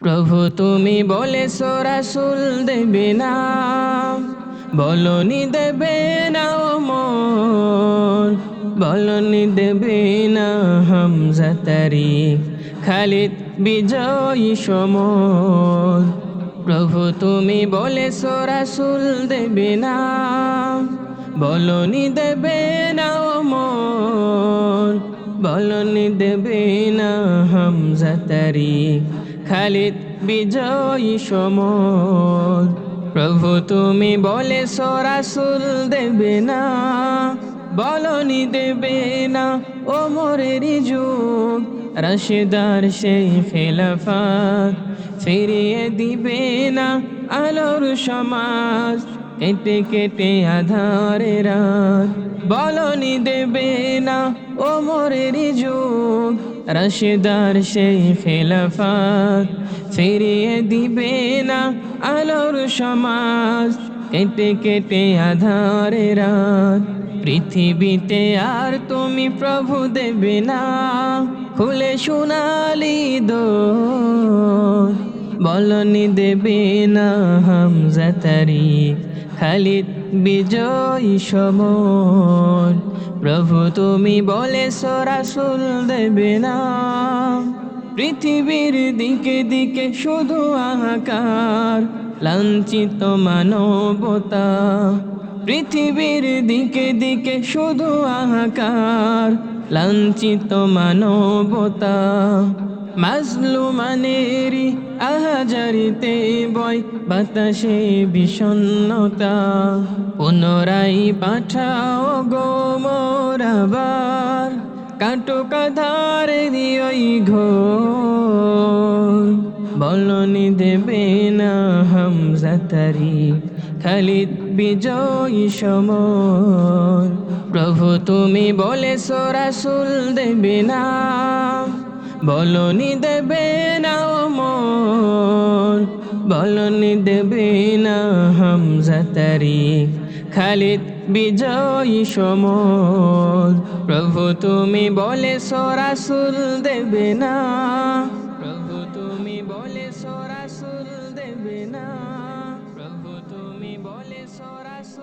প্রভু, তুমি বলে রাসুল দেবে না। বলনি দেবে না মন। বলনি দেবে না হামজা তারিখ, খালিদ বিজয়ী সমর। প্রভু, তুমি বলে রাসুল দেবে না। বলনি দেবে না মন। বলনি দেবে হামজা খালিদ বিজয়ী সমর প্রভু তুমি বলে সরাসুল দেবে না। বলনি দেবে না, ও মোরের যুগ। রশিদার সেই খেলাফাত ফিরিয়ে দিবে না আলোর সমাজ। কেটে কেটে আধারে রাত বলনি দেবে না, ও মোরের যুগ। রশিদার সেই খেলাফাত ফিরিয়ে দিবে না আলোর সমাজ। কেটে কেটে আধারে রাত। পৃথিবীতে আর তুমি প্রভু দেবে না। খুলে সোনালি দো বলনি দেবে না হামজা তারিখ খালিদ বিজয়ী সমর প্রভু তুমি বলে সরাসুল দেবে না। পৃথিবীর দিকে দিকে শুধু আহাকার। লাঞ্ছিত মানবতা। পৃথিবীর দিকে দিকে শুধু আহাকার। লাঞ্ছিত মানবতা। মাজলুমানেরি আহাজারিতে বয় বাতাসে বিষণ্ণতা। পুনরাই পাঠাও গো মোরাবার কাটো কাধারে দিয়ই ঘোর। বলনি দেবে তারিখ খালিদ বিজয়ী সমর। প্রভু, তুমি বলে সরাসুল দেবে না। বলনি দেবে না মন বলনি দেবে না হামজা তারিখ। খালিদ বিজয়ী সমর। প্রভু, তুমি বলে সরাসুল দেবে না। mis horas